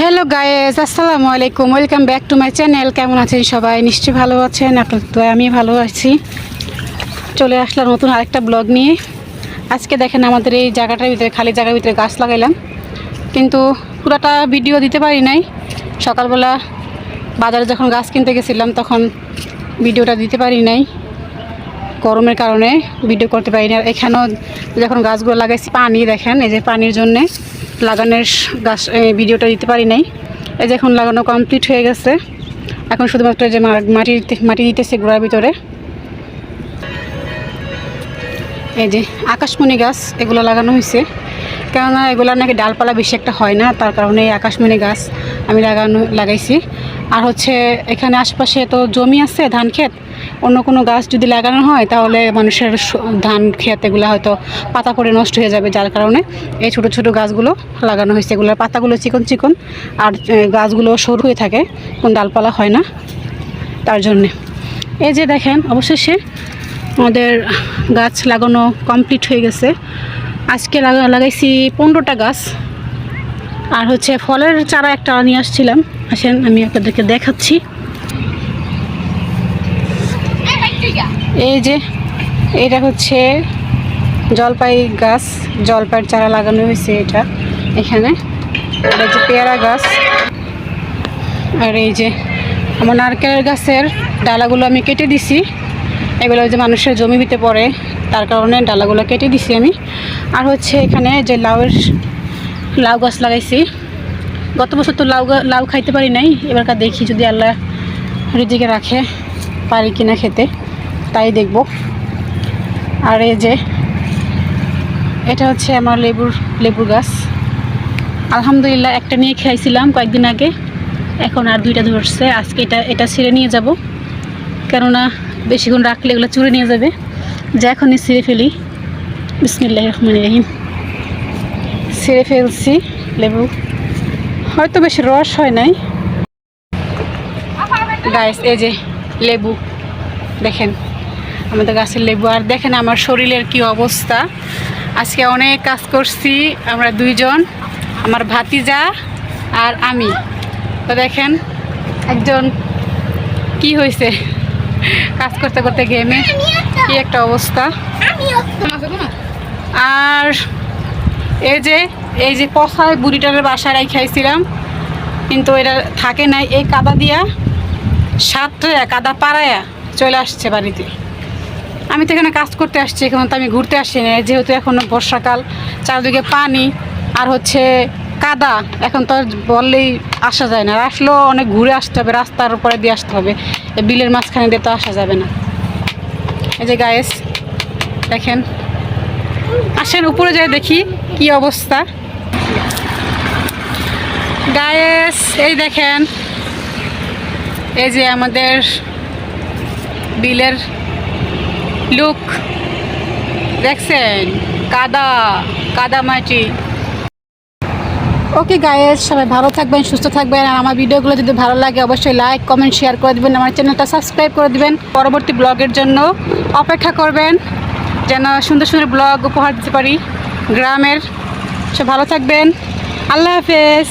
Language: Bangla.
হ্যালো গায়েস আসসালামু আলাইকুম welcome back to my channel কেমন আছেন সবাই? নিশ্চয়ই ভালো আছেন? আপনার তো আমি ভালো আছি। চলে আসলাম নতুন আরেকটা ব্লগ নিয়ে। আজকে দেখেন আমাদের এই জায়গাটার ভিতরে, খালি জায়গার ভিতরে গাছ লাগাইলাম। কিন্তু পুরাটা ভিডিও দিতে পারি নাই। সকালবেলা বাজারে যখন গাছ কিনতে গেছিলাম, তখন ভিডিওটা দিতে পারি নাই। গরমের কারণে ভিডিও করতে পারি না আর এখানেও যখন গাছগুলো লাগাইছি, পানি দেখেন, এই যে পানির জন্যে। লাগানোর গাছ ভিডিওটা দিতে পারি নাই। এই যে এখন লাগানো কমপ্লিট হয়ে গেছে। এখন শুধুমাত্র যে মাটি মাটি দিতেছে গোড়ার ভিতরে। এই যে আকাশমণি গাছ, এগুলো লাগানো হয়েছে কেননা এগুলো নাকি ডালপালা বেশি একটা হয় না, তার কারণে আকাশমণি গাছ আমি লাগানো, লাগাইছি। আর হচ্ছে এখানে আশপাশে তো জমি আছে, ধান ক্ষেত, অন্য কোনো গাছ যদি লাগানো হয় তাহলে মানুষের ধান ক্ষেত এগুলো হয়তো পাতা পড়ে নষ্ট হয়ে যাবে, যার কারণে এই ছোট ছোট গাছগুলো লাগানো হয়েছে। এগুলোর পাতাগুলো চিকন চিকন, আর গাছগুলো সরু হয়ে থাকে, কোন ডালপালা হয় না তার জন্যে। এই যে দেখেন, অবশেষে আমাদের গাছ লাগানো কমপ্লিট হয়ে গেছে। আজকে লাগা লাগাইছি পনেরোটা গাছ। আর হচ্ছে ফলের চারা একটা নিয়ে আসছিলাম। আসেন, আমি আপনাদেরকে দেখাচ্ছি। এই যে, এটা হচ্ছে জলপাই গাছ। জলপাইয়ের চারা লাগানো হয়েছে এটা এখানে। এটা হচ্ছে পেয়ারা গাছ। আর এই যে আমার নারকেলের গাছের ডালাগুলো আমি কেটে দিছি। এগুলো যে মানুষের জমি ভিতরে পড়ে। তার কারণে ডালাগুলো কেটে দিছি আমি। আর হচ্ছে এখানে যে লাউয়ের লাউ গাছ লাগাইছি, গত বছর তো লাউ লাউ খাইতে পারি নাই, এবারকার দেখি যদি আল্লাহ রিজিকে রাখে, পারি কিনা খেতে, তাই দেখব। আর এই যে, এটা হচ্ছে আমার লেবুর লেবুর গাছ। আলহামদুলিল্লাহ একটা নিয়ে খাইছিলাম কয়েকদিন আগে, এখন আর দুইটা ধরছে, আজকে এটা এটা ছিঁড়ে নিয়ে যাব। কেননা বেশিক্ষণ রাখলে এগুলো চুরে নিয়ে যাবে। যা এখনই ছিঁড়ে ফেলি। বিসমিল্লাহ রহমান রহিম। ছিঁড়ে ফেলছি, লেবু। হয়তো বেশি রস হয় নাই। গাইস এই যে লেবু, দেখেন। আমাদের গাছের লেবু, আর দেখেন আমার শরীরের কি অবস্থা। আজকে অনেক কাজ করছি, আমরা দুইজন, আমার ভাতিজা আর আমি। তো দেখেন, একজন কি হয়েছে কাজ করতে করতে গেমে কি একটা অবস্থা। আর এই যে এই যে পচায় বুড়িটারের বাসা খাইছিলাম কিন্তু এটা থাকে নাই। এই কাদা দিয়া সাতটা কাদা পাড়ায়া চলে আসছে বাড়িতে। আমি তো এখানে কাজ করতে আসছি, এখন তো আমি ঘুরতে আসছি না যেহেতু এখন বর্ষাকাল, চারদিকে পানি, আর হচ্ছে কাদা, এখন তো বললেই আসা যায় না। আসলেও অনেক ঘুরে আসতে হবে, রাস্তার উপরে দিয়ে আসতে হবে। বিলের মাঝখানে দিয়ে তো আসা যাবে না। এই যে গায়েস দেখেন। আসেন উপরে যাই দেখি কি অবস্থা। গায়েস এই দেখেন। এই যে আমাদের বিলের লুক দেখছেন? কাদা কাদা মাটি। ওকে গায়ের সবাই ভালো থাকবেন, সুস্থ থাকবেন। আর আমার ভিডিওগুলো যদি ভালো লাগে, অবশ্যই লাইক কমেন্ট শেয়ার করে দেবেন। আমার চ্যানেলটা সাবস্ক্রাইব করে দেবেন। পরবর্তী ব্লগের জন্য অপেক্ষা করবেন, যেন সুন্দর সুন্দর ব্লগ উপহার দিতে পারি। গ্রামের সব ভালো থাকবেন। আল্লাহ হাফেজ।